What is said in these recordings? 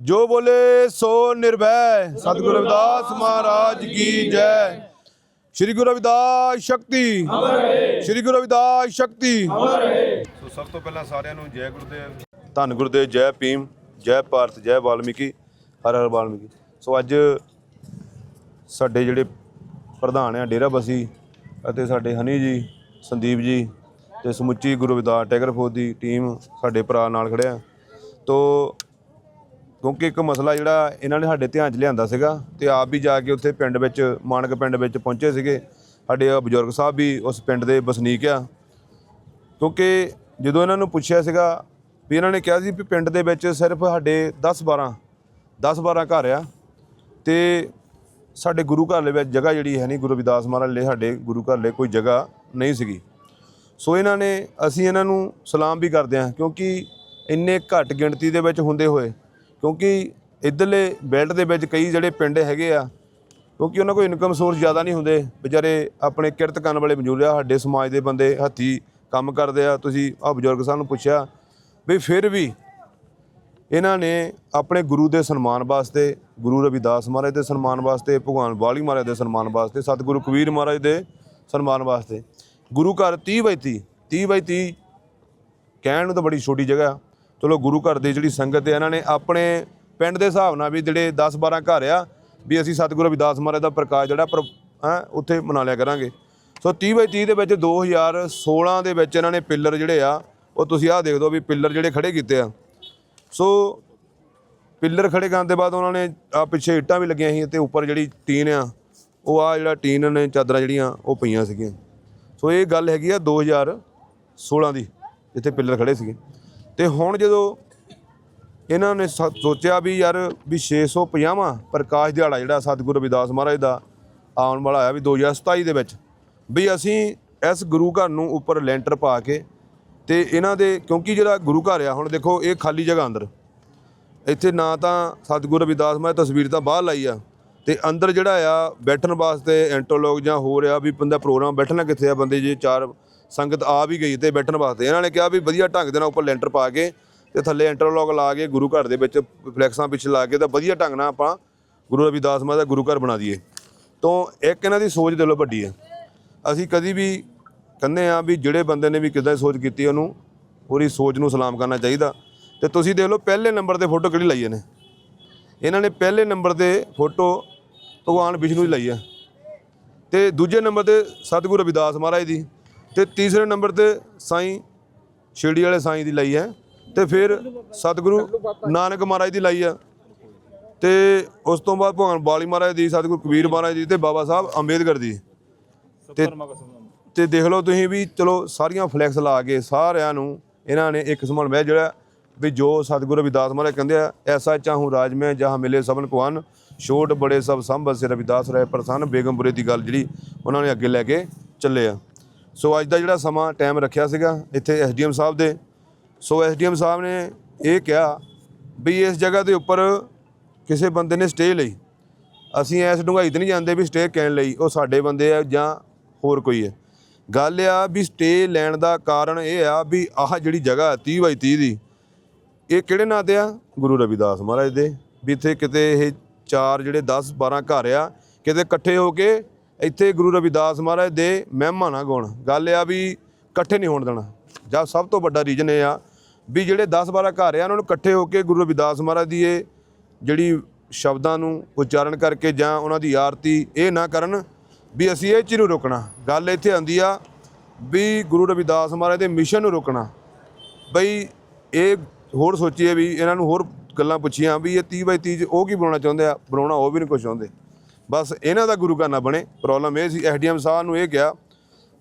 ਜੋ ਬੋਲੇ ਸੋ ਨਿਰਭੈ। ਸਤਿਗੁਰੂ ਰਵਿਦਾਸ ਮਹਾਰਾਜ ਕੀ ਜੈ। ਸ੍ਰੀ ਗੁਰੂ ਰਵਿਦਾਸ ਸ਼ਕਤੀ। ਸ੍ਰੀ ਗੁਰੂ ਰਵਿਦਾਸ ਸ਼ਕਤੀ। ਸੋ ਸਭ ਤੋਂ ਪਹਿਲਾਂ ਸਾਰਿਆਂ ਨੂੰ ਜੈ ਗੁਰਦੇਵ। ਧੰਨ ਗੁਰਦੇਵ ਜੈ ਭੀਮ ਜੈ ਭਾਰਤ ਜੈ ਵਾਲਮੀਕੀ ਹਰ ਹਰ ਵਾਲਮੀਕੀ। ਸੋ ਅੱਜ ਸਾਡੇ ਜਿਹੜੇ ਪ੍ਰਧਾਨ ਆ ਡੇਰਾ ਬਸੀ ਅਤੇ ਸਾਡੇ ਹਨੀ ਜੀ ਸੰਦੀਪ ਜੀ ਤੇ ਸਮੁੱਚੀ ਗੁਰੂ ਰਵਿਦਾਸ ਟੈਗਰ ਫੌਜ ਦੀ ਟੀਮ ਸਾਡੇ ਭਰਾ ਨਾਲ ਖੜਿਆ ਤੋ ਕਿਉਂਕਿ ਇੱਕ ਮਸਲਾ ਜਿਹੜਾ ਇਹਨਾਂ ਨੇ ਸਾਡੇ ਧਿਆਨ 'ਚ ਲਿਆਂਦਾ ਸੀਗਾ ਤੇ ਆਪ ਵੀ ਜਾ ਕੇ ਉੱਥੇ ਪਿੰਡ ਵਿੱਚ, ਮਾਨਕ ਪਿੰਡ ਵਿੱਚ ਪਹੁੰਚੇ ਸੀਗੇ। ਸਾਡੇ ਬਜ਼ੁਰਗ ਸਾਹਿਬ ਵੀ ਉਸ ਪਿੰਡ ਦੇ ਵਸਨੀਕ ਆ। ਕਿਉਂਕਿ ਜਦੋਂ ਇਹਨਾਂ ਨੂੰ ਪੁੱਛਿਆ ਸੀਗਾ ਵੀ ਇਹਨਾਂ ਨੇ ਕਿਹਾ ਸੀ ਵੀ ਪਿੰਡ ਦੇ ਵਿੱਚ ਸਿਰਫ ਸਾਡੇ 10 12 10 12 ਘਰ ਆ ਤੇ ਸਾਡੇ ਗੁਰੂ ਘਰ ਦੇ ਵਿੱਚ ਜਗ੍ਹਾ ਜਿਹੜੀ ਹੈ ਨਹੀਂ ਗੁਰੂ ਰਵਿਦਾਸ ਮਹਾਰਾਜ ਲਈ ਸਾਡੇ ਗੁਰੂ ਘਰ ਲਈ ਕੋਈ ਜਗ੍ਹਾ ਨਹੀਂ ਸੀਗੀ। ਸੋ ਇਹਨਾਂ ਨੇ ਅਸੀਂ ਇਹਨਾਂ ਨੂੰ ਸਲਾਮ ਵੀ ਕਰਦੇ ਹਾਂ ਕਿਉਂਕਿ ਇੰਨੇ ਘੱਟ ਗਿਣਤੀ ਦੇ ਵਿੱਚ ਹੁੰਦੇ ਹੋਏ ਕਿਉਂਕਿ ਇਧਰਲੇ ਬੈਲਟ ਦੇ ਵਿੱਚ ਕਈ ਜਿਹੜੇ ਪਿੰਡ ਹੈਗੇ ਆ, ਕਿਉਂਕਿ ਉਹਨਾਂ ਕੋਲ ਇਨਕਮ ਸੋਰਸ ਜ਼ਿਆਦਾ ਨਹੀਂ ਹੁੰਦੇ। ਵਿਚਾਰੇ ਆਪਣੇ ਕਿਰਤ ਕਰਨ ਵਾਲੇ ਮੌਜੂਦ ਆ, ਸਾਡੇ ਸਮਾਜ ਦੇ ਬੰਦੇ ਹੱਥੀ ਕੰਮ ਕਰਦੇ ਆ। ਤੁਸੀਂ ਆ ਬਜ਼ੁਰਗ ਸਾਨੂੰ ਪੁੱਛਿਆ ਵੀ ਫਿਰ ਵੀ ਇਹਨਾਂ ਨੇ ਆਪਣੇ ਗੁਰੂ ਦੇ ਸਨਮਾਨ ਵਾਸਤੇ, ਗੁਰੂ ਰਵਿਦਾਸ ਮਹਾਰਾਜ ਦੇ ਸਨਮਾਨ ਵਾਸਤੇ, ਭਗਵਾਨ ਵਾਲੀ ਮਹਾਰਾਜ ਦੇ ਸਨਮਾਨ ਵਾਸਤੇ, ਸਤਿਗੁਰੂ ਕਬੀਰ ਮਹਾਰਾਜ ਦੇ ਸਨਮਾਨ ਵਾਸਤੇ। ਗੁਰੂ ਘਰ 30 ਬਾਈ 30 30 ਬਾਈ 30 ਕਹਿਣ ਨੂੰ ਤਾਂ ਬੜੀ ਛੋਟੀ ਜਗ੍ਹਾ। ਚਲੋ ਗੁਰੂ ਘਰ ਦੀ ਜਿਹੜੀ ਸੰਗਤ ਹੈ, ਇਹਨਾਂ ਨੇ ਆਪਣੇ ਪਿੰਡ ਦੇ ਹਿਸਾਬ ਨਾਲ ਵੀ ਜਿਹੜੇ 10 12 ਘਰ ਆ, ਵੀ ਅਸੀਂ ਸਤਿਗੁਰੂ ਰਵਿਦਾਸ ਮਹਾਰਾਜ ਦਾ ਪ੍ਰਕਾਸ਼ ਜਿਹੜਾ ਪਰ ਹੈਂ, ਉੱਥੇ ਮਨਾ ਲਿਆ ਕਰਾਂਗੇ। ਸੋ 30 ਬਾਈ 30 ਦੇ ਵਿੱਚ 2016 ਦੇ ਵਿੱਚ ਇਹਨਾਂ ਨੇ ਪਿੱਲਰ ਜਿਹੜੇ ਆ, ਉਹ ਤੁਸੀਂ ਆਹ ਦੇਖ ਦਿਓ ਵੀ ਪਿੱਲਰ ਜਿਹੜੇ ਖੜੇ ਕੀਤੇ ਆ। ਸੋ ਪਿੱਲਰ ਖੜੇ ਕਰਨ ਦੇ ਬਾਅਦ ਉਹਨਾਂ ਨੇ ਆ ਪਿੱਛੇ ਇੱਟਾਂ ਵੀ ਲੱਗੀਆਂ ਸੀ ਤੇ ਉੱਪਰ ਜਿਹੜੀ ਟੀਨ ਆ, ਉਹ ਆ ਜਿਹੜਾ ਟੀਨ ਨੇ ਚਾਦਰਾਂ ਜਿਹੜੀਆਂ, ਉਹ ਪਈਆਂ ਸੀਗੀਆਂ। ਸੋ ਇਹ ਗੱਲ ਹੈਗੀ ਆ 2016 ਦੀ, ਜਿੱਥੇ ਪਿੱਲਰ ਖੜੇ ਸੀਗੇ। ਤੇ ਹੁਣ ਜਦੋਂ ਇਹਨਾਂ ਨੇ ਸ- ਸੋਚਿਆ ਵੀ ਯਾਰ ਵੀ 650ਵਾਂ ਪ੍ਰਕਾਸ਼ ਦਿਹਾੜਾ ਜਿਹੜਾ ਸਤਿਗੁਰੂ ਰਵਿਦਾਸ ਮਹਾਰਾਜ ਦਾ ਆਉਣ ਵਾਲਾ ਆ ਵੀ 2027 ਦੇ ਵਿੱਚ, ਵੀ ਅਸੀਂ ਇਸ ਗੁਰੂ ਘਰ ਨੂੰ ਉੱਪਰ ਲੈਂਟਰ ਪਾ ਕੇ ਤੇ ਇਹਨਾਂ ਦੇ, ਕਿਉਂਕਿ ਜਿਹੜਾ ਗੁਰੂ ਘਰ ਆ, ਹੁਣ ਦੇਖੋ ਇਹ ਖਾਲੀ ਜਗ੍ਹਾ ਅੰਦਰ। ਇੱਥੇ ਨਾ ਤਾਂ ਸਤਿਗੁਰੂ ਰਵਿਦਾਸ ਮਹਾਰਾਜ ਤਸਵੀਰ ਤਾਂ ਬਾਹਰ ਲਾਈ ਆ, ਤੇ ਅੰਦਰ ਜਿਹੜਾ ਆ ਬੈਠਣ ਵਾਸਤੇ ਐਂਟੋਲੋਗ ਜਾਂ ਹੋ ਰਿਹਾ ਵੀ ਬੰਦਾ ਪ੍ਰੋਗਰਾਮ ਬੈਠਣਾ ਕਿੱਥੇ ਆ, ਬੰਦੇ ਜੇ ਚਾਰ ਸੰਗਤ ਆ ਵੀ ਗਈ ਤੇ ਬੈਠਣ ਵਾਸਤੇ। ਇਹਨਾਂ ਨੇ ਕਿਹਾ ਵੀ ਵਧੀਆ ਢੰਗ ਦੇ ਨਾਲ ਉੱਪਰ ਲੈਂਟਰ ਪਾ ਕੇ ਤੇ ਥੱਲੇ ਐਂਟਰਲੋਗ ਲਾ ਕੇ ਗੁਰੂ ਘਰ ਦੇ ਵਿੱਚ ਫਲੈਕਸਾਂ ਪਿੱਛੇ ਲਾ ਕੇ ਤਾਂ ਵਧੀਆ ਢੰਗ ਨਾਲ ਆਪਾਂ ਗੁਰੂ ਰਵਿਦਾਸ ਮਹਾਰਾਜ ਦਾ ਗੁਰੂ ਘਰ ਬਣਾ ਦਈਏ। ਤੋਂ ਇੱਕ ਇਹਨਾਂ ਦੀ ਸੋਚ ਦਿਲੋਂ ਵੱਡੀ ਹੈ। ਅਸੀਂ ਕਦੀ ਵੀ ਕਹਿੰਦੇ ਆ ਵੀ ਜਿਹੜੇ ਬੰਦੇ ਨੇ ਵੀ ਕਿੱਦਾਂ ਸੋਚ ਕੀਤੀ ਉਹਨੂੰ ਪੂਰੀ ਸੋਚ ਨੂੰ ਸਲਾਮ ਕਰਨਾ ਚਾਹੀਦਾ। ਤੇ ਤੁਸੀਂ ਦੇਖ ਲਓ ਪਹਿਲੇ ਨੰਬਰ ਤੇ ਫੋਟੋ ਕਿਹੜੀ ਲਈ ਇਹਨੇ? ਇਹਨਾਂ ਨੇ ਪਹਿਲੇ ਨੰਬਰ ਤੇ ਫੋਟੋ ਭਗਵਾਨ ਵਿਸ਼ਨੂੰ ਦੀ ਲਈ ਹੈ। ਤੇ ਦੂਜੇ ਨੰਬਰ ਤੇ ਸਤਿਗੁਰੂ ਰਵਿਦਾਸ ਮਹਾਰਾਜ ਦੀ। ਤੇ ਤੀਸਰੇ ਨੰਬਰ ਤੇ ਸਾਈਂ ਸ਼ਿਰਡੀ ਵਾਲੇ ਸਾਈਂ ਦੀ ਲਾਈ ਹੈ ਤੇ ਫਿਰ ਸਤਿਗੁਰੂ ਨਾਨਕ ਮਹਾਰਾਜ ਦੀ ਲਾਈ ਆ ਤੇ ਉਸ ਤੋਂ ਬਾਅਦ ਭਗਵਾਨ ਬਾਲੀ ਮਹਾਰਾਜ ਦੀ ਸਤਿਗੁਰੂ ਕਬੀਰ ਮਹਾਰਾਜ ਦੀ ਤੇ ਬਾਬਾ ਸਾਹਿਬ ਅੰਬੇਦਕਰ ਦੀ। ਤੇ ਤੇ ਦੇਖ ਲਓ ਤੁਸੀਂ ਵੀ ਚਲੋ ਸਾਰੀਆਂ ਫਲੈਕਸ ਲਾ ਕੇ ਸਾਰਿਆਂ ਨੂੰ ਇਹਨਾਂ ਨੇ ਇੱਕ ਸਮਾਨ ਮੈਂ ਜਿਹੜਾ ਵੀ ਜੋ ਸਤਿਗੁਰੂ ਰਵਿਦਾਸ ਮਹਾਰਾਜ ਕਹਿੰਦੇ ਆ ਐਸਾ ਚਾਹੂੰ ਰਾਜ ਮੈਂ ਜਹਾਂ ਮਿਲੇ ਸਭਨ ਕੁਆਨ ਛੋਟ ਬੜੇ ਸਭ ਸੰਭਤ ਸੇ ਰਵਿਦਾਸ ਰਾਏ ਪ੍ਰਸੰਨ। ਬੇਗਮਪੁਰੇ ਦੀ ਗੱਲ ਜਿਹੜੀ ਉਹਨਾਂ ਨੇ ਅੱਗੇ ਲੈ ਕੇ ਚੱਲੇ ਆ। ਸੋ ਅੱਜ ਦਾ ਜਿਹੜਾ ਸਮਾਂ ਟਾਈਮ ਰੱਖਿਆ ਸੀਗਾ ਇੱਥੇ ਐਸਡੀਐਮ ਸਾਹਿਬ ਦੇ, ਸੋ ਐਸਡੀਐਮ ਸਾਹਿਬ ਨੇ ਇਹ ਕਿਹਾ ਵੀ ਇਸ ਜਗ੍ਹਾ ਦੇ ਉੱਪਰ ਕਿਸੇ ਬੰਦੇ ਨੇ ਸਟੇ ਲਈ। ਅਸੀਂ ਐਸ ਡੂੰਘਾਈ ਤੇ ਨਹੀਂ ਜਾਂਦੇ ਵੀ ਸਟੇ ਕਹਿਣ ਲਈ, ਉਹ ਸਾਡੇ ਬੰਦੇ ਆ ਜਾਂ ਹੋਰ ਕੋਈ ਹੈ ਗੱਲ ਆ ਵੀ ਸਟੇ ਲੈਣ ਦਾ ਕਾਰਨ ਇਹ ਆ ਵੀ ਆਹ ਜਿਹੜੀ ਜਗ੍ਹਾ 30 ਬਾਈ 30 ਦੀ, ਇਹ ਕਿਹੜੇ ਨਾਂ ਤੇ ਆ? ਗੁਰੂ ਰਵਿਦਾਸ ਮਹਾਰਾਜ ਦੇ। ਵੀ ਇੱਥੇ ਕਿਤੇ ਇਹ ਚਾਰ ਜਿਹੜੇ 10 12 ਘਰ ਆ, ਕਿਤੇ ਇਕੱਠੇ ਹੋ ਕੇ ਇੱਥੇ ਗੁਰੂ ਰਵਿਦਾਸ ਮਹਾਰਾਜ ਦੇ ਮਹਿਮਾ ਨਾ ਗਾਉਣ। ਗੱਲ ਆ ਵੀ ਇਕੱਠੇ ਨਹੀਂ ਹੋਣ ਦੇਣਾ। ਜਾਂ ਸਭ ਤੋਂ ਵੱਡਾ ਰੀਜਨ ਇਹ ਆ ਵੀ ਜਿਹੜੇ 10 12 ਘਰ ਆ, ਉਹਨਾਂ ਨੂੰ ਇਕੱਠੇ ਹੋ ਕੇ ਗੁਰੂ ਰਵਿਦਾਸ ਮਹਾਰਾਜ ਦੀ ਇਹ ਜਿਹੜੀ ਸ਼ਬਦਾਂ ਨੂੰ ਉਚਾਰਨ ਕਰਕੇ ਜਾਂ ਉਹਨਾਂ ਦੀ ਆਰਤੀ ਇਹ ਨਾ ਕਰਨ ਵੀ ਅਸੀਂ ਇਹ ਚੀਜ਼ ਨੂੰ ਰੋਕਣਾ। ਗੱਲ ਇੱਥੇ ਆਉਂਦੀ ਆ ਵੀ ਗੁਰੂ ਰਵਿਦਾਸ ਮਹਾਰਾਜ ਦੇ ਮਿਸ਼ਨ ਨੂੰ ਰੋਕਣਾ। ਬਈ ਇਹ ਹੋਰ ਸੋਚੀਏ ਵੀ ਇਹਨਾਂ ਨੂੰ ਹੋਰ ਗੱਲਾਂ ਪੁੱਛੀਆਂ ਵੀ ਇਹ 30 ਬਾਈ 30 ਉਹ ਕੀ ਬਣਾਉਣਾ ਚਾਹੁੰਦੇ ਆ? ਬਣਾਉਣਾ ਉਹ ਵੀ ਨਹੀਂ ਕੁਝ ਚਾਹੁੰਦੇ। ਬਸ ਇਹਨਾਂ ਦਾ ਗੁਰੂ ਘਰ ਨਾ ਬਣੇ। ਪ੍ਰੋਬਲਮ ਇਹ ਸੀ ਐਸਡੀਐਮ ਸਾਹਿਬ ਨੂੰ ਇਹ ਕਿਹਾ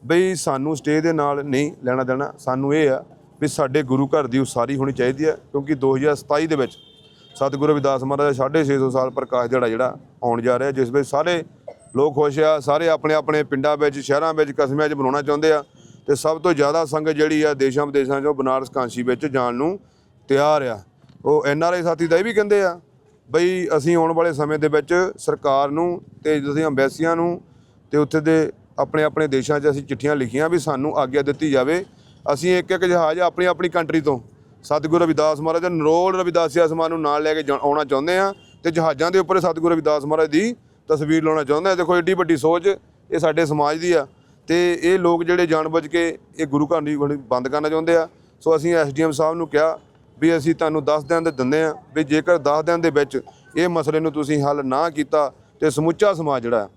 ਬਈ ਸਾਨੂੰ ਸਟੇ ਦੇ ਨਾਲ ਨਹੀਂ ਲੈਣਾ ਦੇਣਾ। ਸਾਨੂੰ ਇਹ ਆ ਵੀ ਸਾਡੇ ਗੁਰੂ ਘਰ ਦੀ ਉਸਾਰੀ ਹੋਣੀ ਚਾਹੀਦੀ ਹੈ, ਕਿਉਂਕਿ 2027 ਦੇ ਵਿੱਚ ਸਤਿਗੁਰੂ ਰਵਿਦਾਸ ਮਹਾਰਾਜ ਦਾ 650 ਸਾਲ ਪ੍ਰਕਾਸ਼ ਦਿਹਾੜਾ ਜਿਹੜਾ ਆਉਣ ਜਾ ਰਿਹਾ, ਜਿਸ ਵਿੱਚ ਸਾਰੇ ਲੋਕ ਖੁਸ਼ ਆ, ਸਾਰੇ ਆਪਣੇ ਆਪਣੇ ਪਿੰਡਾਂ ਵਿੱਚ, ਸ਼ਹਿਰਾਂ ਵਿੱਚ, ਕਸਬਿਆਂ 'ਚ ਬਣਾਉਣਾ ਚਾਹੁੰਦੇ ਆ ਤੇ ਸਭ ਤੋਂ ਜ਼ਿਆਦਾ ਸੰਗਤ ਜਿਹੜੀ ਆ ਦੇਸ਼ਾਂ ਵਿਦੇਸ਼ਾਂ 'ਚੋਂ ਬਨਾਰਸ ਕਾਂਸ਼ੀ ਵਿੱਚ ਜਾਣ ਨੂੰ ਤਿਆਰ ਆ। ਉਹ ਐਨਆਰਆਈ ਸਾਥੀ ਤਾਂ ਇਹ ਵੀ ਕਹਿੰਦੇ ਆ ਬਈ ਅਸੀਂ ਆਉਣ ਵਾਲੇ ਸਮੇਂ ਦੇ ਵਿੱਚ ਸਰਕਾਰ ਨੂੰ ਤੇ ਤੁਸੀਂ ਅੰਬੈਸੀਆਂ ਨੂੰ ਤੇ ਉੱਥੇ ਦੇ ਆਪਣੇ ਆਪਣੇ ਦੇਸ਼ਾਂ 'ਚ ਅਸੀਂ ਚਿੱਠੀਆਂ ਲਿਖੀਆਂ ਵੀ ਸਾਨੂੰ ਆਗਿਆ ਦਿੱਤੀ ਜਾਵੇ। ਅਸੀਂ ਇੱਕ ਇੱਕ ਜਹਾਜ਼ ਆਪਣੀ ਆਪਣੀ ਕੰਟਰੀ ਤੋਂ ਸਤਿਗੁਰੂ ਰਵਿਦਾਸ ਮਹਾਰਾਜ ਦੇ ਨਰੋਲ ਰਵਿਦਾਸੀਆ ਸਮਾਨ ਨੂੰ ਨਾਲ ਲੈ ਕੇ ਜਾ- ਆਉਣਾ ਚਾਹੁੰਦੇ ਆ ਤੇ ਜਹਾਜ਼ਾਂ ਦੇ ਉੱਪਰ ਸਤਿਗੁਰੂ ਰਵਿਦਾਸ ਮਹਾਰਾਜ ਦੀ ਤਸਵੀਰ ਲਾਉਣਾ ਚਾਹੁੰਦੇ ਆ ਦੇਖੋ ਏਡੀ ਵੱਡੀ ਸੋਚ ਇਹ ਸਾਡੇ ਸਮਾਜ ਦੀ ਆ ਤੇ ਇਹ ਲੋਕ ਜਿਹੜੇ ਜਾਣਬੁੱਝ ਕੇ ਇਹ ਗੁਰੂ ਘਰ ਨੂੰ ਬੰਦ ਕਰਨਾ ਚਾਹੁੰਦੇ ਆ। ਸੋ ਅਸੀਂ ਐਸਡੀਐਮ ਸਾਹਿਬ ਨੂੰ ਕਿਹਾ ਵੀ ਅਸੀਂ ਤੁਹਾਨੂੰ 10 ਦਿਨ ਦੇ ਦਿੰਦੇ ਆ ਵੀ ਜੇਕਰ 10 ਦਿਨ ਦੇ ਵਿੱਚ ਇਹ ਮਸਲੇ ਨੂੰ ਤੁਸੀਂ ਹੱਲ ਨਾ ਕੀਤਾ ਤੇ ਸਮੁੱਚਾ ਸਮਾਜ ਜਿਹੜਾ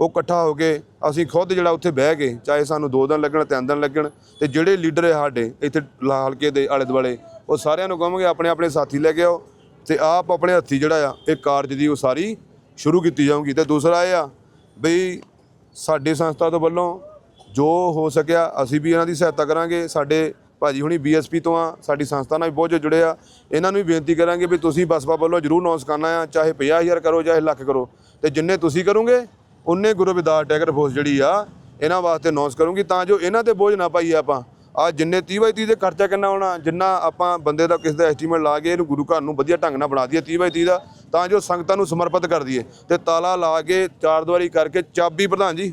ਉਹ ਇਕੱਠਾ ਹੋ ਕੇ ਅਸੀਂ ਖੁਦ ਜਿਹੜਾ ਉੱਥੇ ਬਹਿ ਕੇ ਚਾਹੇ ਸਾਨੂੰ 2 ਦਿਨ ਲੱਗਣ 3 ਦਿਨ ਲੱਗਣ ਤੇ ਜਿਹੜੇ ਲੀਡਰ ਹੈ ਸਾਡੇ ਇੱਥੇ ਲਾ- ਹਲਕੇ ਦੇ ਆਲੇ ਦੁਆਲੇ, ਉਹ ਸਾਰਿਆਂ ਨੂੰ ਕਹਾਂਗੇ ਆਪਣੇ ਆਪਣੇ ਸਾਥੀ ਲੈ ਕੇ ਆਓ ਤੇ ਆਪ ਆਪਣੇ ਹੱਥੀ ਜਿਹੜਾ ਆ, ਇਹ ਕਾਰਜ ਦੀ ਉਹ ਸਾਰੀ ਸ਼ੁਰੂ ਕੀਤੀ ਜਾਊਗੀ। ਤੇ ਦੂਸਰਾ ਇਹ ਆ ਬਈ ਸਾਡੀ ਸੰਸਥਾ ਤੋਂ ਵੱਲੋਂ ਜੋ ਹੋ ਸਕਿਆ ਅਸੀਂ ਵੀ ਇਹਨਾਂ ਦੀ ਸਹਾਇਤਾ ਕਰਾਂਗੇ, ਸਾਡੇ ਭਾਜੀ ਹੁਣੀ ਬੀਐਸਪੀ ਤੋਂ ਆ, ਸਾਡੀ ਸੰਸਥਾ ਨਾਲ ਵੀ ਬਹੁਤ ਜੁੜੇ ਆ। ਇਹਨਾਂ ਨੂੰ ਵੀ ਬੇਨਤੀ ਕਰਾਂਗੇ ਵੀ ਤੁਸੀਂ ਬਸਪਾ ਵੱਲੋਂ ਜਰੂਰ ਨੌਸ ਕਰਨਾ ਆ, ਚਾਹੇ 50000 ਕਰੋ, ਚਾਹੇ ਲੱਖ ਕਰੋ। ਤੇ ਜਿੰਨੇ ਤੁਸੀਂ ਕਰੋਗੇ, ਉਨੇ ਗੁਰੂ ਵਿਦਾਰ ਟੈਗਰ ਫੋਰਸ ਜਿਹੜੀ ਆ, ਇਹਨਾਂ ਵਾਸਤੇ ਨੌਸ ਕਰੂੰਗੀ ਤਾਂ ਜੋ ਇਹਨਾਂ ਤੇ ਬੋਝ ਨਾ ਪਾਈਏ ਆਪਾਂ। ਆ ਜਿੰਨੇ 30 ਬਾਈ 30 ਦੇ ਖਰਚਾ ਕਿੰਨਾ ਹੋਣਾ, ਜਿੰਨਾ ਆਪਾਂ ਬੰਦੇ ਦਾ ਕਿਸ ਦਾ ਐਸਟੀਮੇਟ ਲਾ ਕੇ ਇਹਨੂੰ ਗੁਰੂ ਘਰ ਨੂੰ ਵਧੀਆ ਢੰਗ ਨਾਲ ਬਣਾ ਦਈਏ 30 ਬਾਈ 30 ਦਾ, ਤਾਂ ਜੋ ਸੰਗਤਾਂ ਨੂੰ ਸਮਰਪਿਤ ਕਰ ਦਈਏ। ਤੇ ਤਾਲਾ ਲਾ ਕੇ ਚਾਰ ਦੀਵਾਰੀ ਕਰਕੇ ਚਾਬੀ ਪ੍ਰਧਾਨ ਜੀ,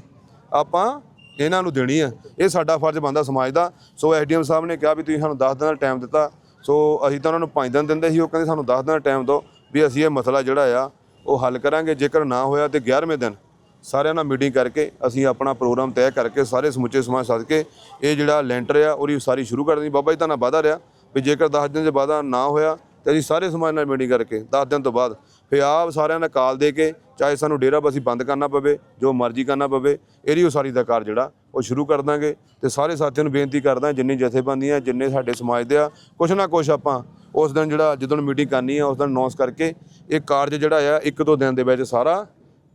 ਆਪਾਂ ਇਹਨਾਂ ਨੂੰ ਦੇਣੀ ਹੈ ਇਹ ਸਾਡਾ ਫਰਜ਼ ਬਣਦਾ ਸਮਾਜ ਦਾ। ਸੋ ਐਸਡੀਐਮ ਸਾਹਿਬ ਨੇ ਕਿਹਾ ਵੀ ਤੁਸੀਂ ਸਾਨੂੰ 10 ਦਿਨ ਦਾ ਟਾਈਮ ਦਿੱਤਾ। ਸੋ ਅਸੀਂ ਤਾਂ ਉਹਨਾਂ ਨੂੰ 5 ਦਿਨ ਦਿੰਦੇ ਸੀ। ਉਹ ਕਹਿੰਦੇ ਸਾਨੂੰ 10 ਦਿਨ ਦਾ ਟਾਈਮ ਦਿਓ ਵੀ ਅਸੀਂ ਇਹ ਮਸਲਾ ਜਿਹੜਾ ਆ, ਉਹ ਹੱਲ ਕਰਾਂਗੇ। ਜੇਕਰ ਨਾ ਹੋਇਆ ਤੇ 11ਵੇਂ ਦਿਨ ਸਾਰਿਆਂ ਨਾਲ ਮੀਟਿੰਗ ਕਰਕੇ ਅਸੀਂ ਆਪਣਾ ਪ੍ਰੋਗਰਾਮ ਤੈਅ ਕਰਕੇ ਸਾਰੇ ਸਮੁੱਚੇ ਸਮਾਜ ਸੱਦ ਕੇ ਇਹ ਜਿਹੜਾ ਲੈਂਟਰ ਆ, ਉਹਦੀ ਸਾਰੀ ਸ਼ੁਰੂ ਕਰ ਦੇਣੀ। ਬਾਬਾ ਜੀ ਤਾਂ ਨਾ ਵਾਦਾ ਰਿਹਾ ਵੀ ਜੇਕਰ 10 ਦਿਨ ਦੇ ਵਾਦਾ ਨਾ ਹੋਇਆ ਤੇ ਅਸੀਂ ਸਾਰੇ ਸਮਾਜ ਨਾਲ ਮੀਟਿੰਗ ਕਰਕੇ 10 ਦਿਨ ਤੋਂ ਬਾਅਦ ਫਿਰ ਆਪ ਸਾਰਿਆਂ ਦਾ ਕਾਲ ਦੇ ਕੇ ਚਾਹੇ ਸਾਨੂੰ ਡੇਰਾ ਬਸੀ ਬੰਦ ਕਰਨਾ ਪਵੇ, ਜੋ ਮਰਜ਼ੀ ਕਰਨਾ ਪਵੇ, ਇਹਦੀ ਉਸਾਰੀ ਦਾ ਕਾਰ ਜਿਹੜਾ, ਉਹ ਸ਼ੁਰੂ ਕਰ ਦਾਂਗੇ। ਤੇ ਸਾਰੇ ਸਾਥੀਆਂ ਨੂੰ ਬੇਨਤੀ ਕਰਦਾ ਜਿੰਨੀ ਜਥੇਬੰਦੀਆਂ, ਜਿੰਨੇ ਸਾਡੇ ਸਮਾਜ ਦੇ ਆ, ਕੁਛ ਨਾ ਕੁਛ ਆਪਾਂ ਉਸ ਦਿਨ ਜਿਹੜਾ, ਜਦੋਂ ਮੀਟਿੰਗ ਕਰਨੀ ਆ, ਉਸ ਦਿਨ ਅਨਾਉਂਸ ਕਰਕੇ ਇਹ ਕਾਰਜ ਜਿਹੜਾ ਆ, ਇੱਕ ਦੋ ਦਿਨ ਦੇ ਵਿੱਚ ਸਾਰਾ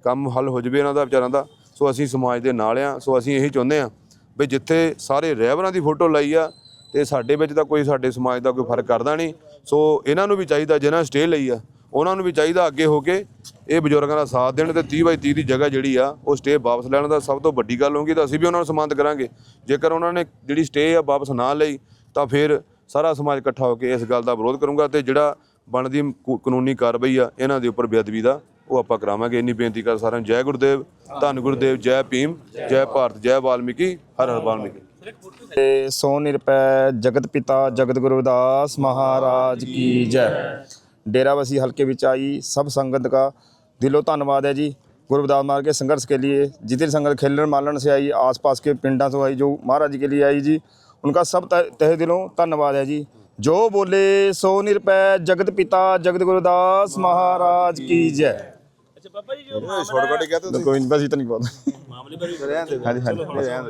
ਕੰਮ ਹੱਲ ਹੋ ਜਵੇ ਇਹਨਾਂ ਦਾ ਵਿਚਾਰਾਂ ਦਾ। ਸੋ ਅਸੀਂ ਸਮਾਜ ਦੇ ਨਾਲ ਆ, ਸੋ ਅਸੀਂ ਇਹੀ ਚਾਹੁੰਦੇ ਆ ਵੀ ਜਿੱਥੇ ਸਾਰੇ ਰਹਿਬਰਾਂ ਦੀ ਫੋਟੋ ਲਾਈ ਆ, ਤੇ ਸਾਡੇ ਵਿੱਚ ਤਾਂ ਕੋਈ ਸਾਡੇ ਸਮਾਜ ਦਾ ਕੋਈ ਫ਼ਰਕ ਕਰਦਾ ਨਹੀਂ। ਸੋ ਇਹਨਾਂ ਨੂੰ ਵੀ ਚਾਹੀਦਾ ਜਿਹਨਾਂ ਸਟੇ ਲਈ ਆ ਉਹਨਾਂ ਨੂੰ ਵੀ ਚਾਹੀਦਾ ਅੱਗੇ ਹੋ ਕੇ ਇਹ ਬਜ਼ੁਰਗਾਂ ਦਾ ਸਾਥ ਦੇਣ ਤੇ 30 ਬਾਈ 30 ਦੀ ਜਗ੍ਹਾ ਜਿਹੜੀ ਆ, ਉਹ ਸਟੇ ਵਾਪਸ ਲੈਣ ਦਾ ਸਭ ਤੋਂ ਵੱਡੀ ਗੱਲ ਹੋਊਗੀ ਤਾਂ ਅਸੀਂ ਵੀ ਉਹਨਾਂ ਨੂੰ ਸਨਮਾਨਿਤ ਕਰਾਂਗੇ। ਜੇਕਰ ਉਹਨਾਂ ਨੇ ਜਿਹੜੀ ਸਟੇ ਆ ਵਾਪਸ ਨਾ ਲਈ, ਤਾਂ ਫਿਰ ਸਾਰਾ ਸਮਾਜ ਇਕੱਠਾ ਹੋ ਕੇ ਇਸ ਗੱਲ ਦਾ ਵਿਰੋਧ ਕਰੂੰਗਾ ਤੇ ਜਿਹੜਾ ਬਣਦੀ ਕੂ- ਕਾਨੂੰਨੀ ਕਾਰਵਾਈ ਆ, ਇਹਨਾਂ ਦੇ ਉੱਪਰ ਬੇਅਦਬੀ ਦਾ ਉਹ ਆਪਾਂ ਕਰਾਵਾਂਗੇ। ਇੰਨੀ ਬੇਨਤੀ ਕਰ ਸਾਰਿਆਂ ਨੂੰ, ਜੈ ਗੁਰਦੇਵ, ਧੰਨ ਗੁਰਦੇਵ, ਜੈ ਭੀਮ, ਜੈ ਭਾਰਤ, ਜੈ ਵਾਲਮੀਕੀ, ਹਰ ਹਰ ਵਾਲਮੀਕੀ। ਤੇ ਸੋ ਨਿਰਪੈ ਜਗਤ ਪਿਤਾ ਜਗਤ ਗੁਰੂ ਰਵਿਦਾਸ ਮਹਾਰਾਜ ਕੀ ਜੈ। डेराबसी हल्के ਵਿੱਚ आई सब संगत का दिलो धन्यवाद है जी गुरु रविदास महाराज के संघर्ष के लिए जितनी संगत खेलन मालन से आई आसपास के पिंडा से आई जो महाराज जी के लिए आई जी उनका सब तह तहे दिलों धन्यवाद है जी जो बोले सो निरपै जगत पिता जगत गुरुदास महाराज की जय ਸ਼ਾਰਟਕਟ ਕਿਹਾ कोई नहीं बस इतना ही बहुत मामले पर हाँ जी हाँ जी